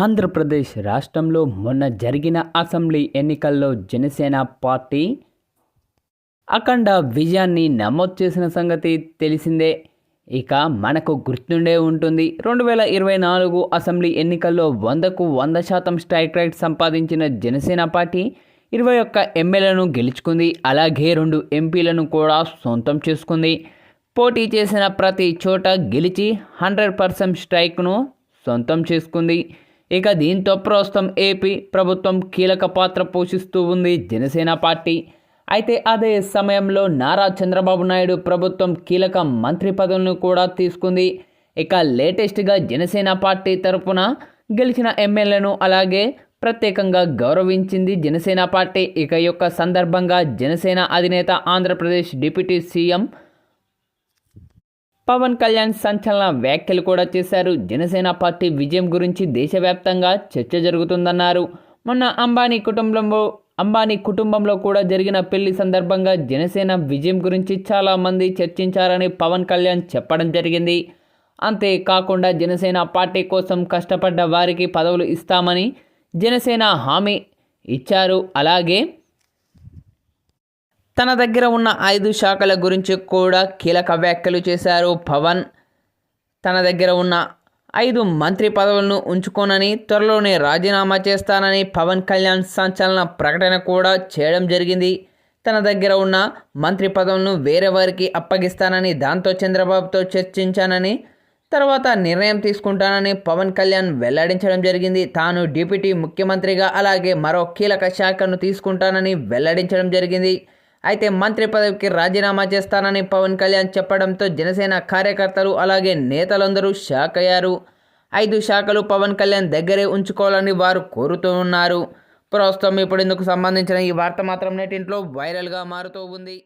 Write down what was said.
ఆంధ్రప్రదేశ్ రాష్ట్రంలో మొన్న జరిగిన అసెంబ్లీ ఎన్నికల్లో జనసేన పార్టీ అఖండ విజయాన్ని నమోదు చేసిన సంగతి తెలిసిందే. ఇక మనకు గుర్తుండే ఉంటుంది. రెండు వేల ఇరవై నాలుగు అసెంబ్లీ ఎన్నికల్లో వందకు వంద శాతం స్ట్రైక్ రైట్ సంపాదించిన జనసేన పార్టీ ఇరవై ఒక్క ఎమ్మెల్యేలను గెలుచుకుంది. అలాగే రెండు ఎంపీలను కూడా సొంతం చేసుకుంది. పోటీ చేసిన ప్రతి చోట గెలిచి హండ్రెడ్ పర్సెంట్ స్ట్రైక్ను సొంతం చేసుకుంది. ఇక దీంతో ప్రస్తుతం ఏపీ ప్రభుత్వం కీలక పాత్ర పోషిస్తూ ఉంది జనసేన పార్టీ. అయితే అదే సమయంలో నారా చంద్రబాబు నాయుడు ప్రభుత్వం కీలక మంత్రి పదవులను కూడా తీసుకుంది. ఇక లేటెస్ట్గా జనసేన పార్టీ తరపున గెలిచిన ఎమ్మెల్యేను అలాగే ప్రత్యేకంగా గౌరవించింది జనసేన పార్టీ. ఇక యొక్క సందర్భంగా జనసేన అధినేత ఆంధ్రప్రదేశ్ డిప్యూటీ సీఎం పవన్ కళ్యాణ్ సంచలన వ్యాఖ్యలు కూడా చేశారు. జనసేన పార్టీ విజయం గురించి దేశవ్యాప్తంగా చర్చ జరుగుతుందన్నారు. మొన్న అంబానీ కుటుంబంలో అంబానీ కుటుంబంలో కూడా జరిగిన పెళ్ళి సందర్భంగా జనసేన విజయం గురించి చాలామంది చర్చించారని పవన్ కళ్యాణ్ చెప్పడం జరిగింది. అంతేకాకుండా జనసేన పార్టీ కోసం కష్టపడ్డ వారికి పదవులు ఇస్తామని జనసేన హామీ ఇచ్చారు. అలాగే తన దగ్గర ఉన్న ఐదు శాఖల గురించి కూడా కీలక వ్యాఖ్యలు చేశారు పవన్. తన దగ్గర ఉన్న ఐదు మంత్రి పదవులను ఉంచుకోనని త్వరలోనే రాజీనామా చేస్తానని పవన్ కళ్యాణ్ సంచలన ప్రకటన కూడా చేయడం జరిగింది. తన దగ్గర ఉన్న మంత్రి పదవులను వేరే వారికి అప్పగిస్తానని దాంతో చంద్రబాబుతో చర్చించానని తర్వాత నిర్ణయం తీసుకుంటానని పవన్ కళ్యాణ్ వెల్లడించడం జరిగింది. తాను డిప్యూటీ ముఖ్యమంత్రిగా అలాగే మరో కీలక శాఖను తీసుకుంటానని వెల్లడించడం జరిగింది. అయితే మంత్రి పదవికి రాజీనామా చేస్తానని పవన్ కళ్యాణ్ చెప్పడంతో జనసేన కార్యకర్తలు అలాగే నేతలందరూ షాక్ అయ్యారు. ఐదు శాఖలు పవన్ కళ్యాణ్ దగ్గరే ఉంచుకోవాలని వారు కోరుతూ ఉన్నారు. ప్రస్తుతం ఇప్పుడు ఇందుకు సంబంధించిన ఈ వార్త మాత్రం నేటింట్లో వైరల్గా మారుతూ ఉంది.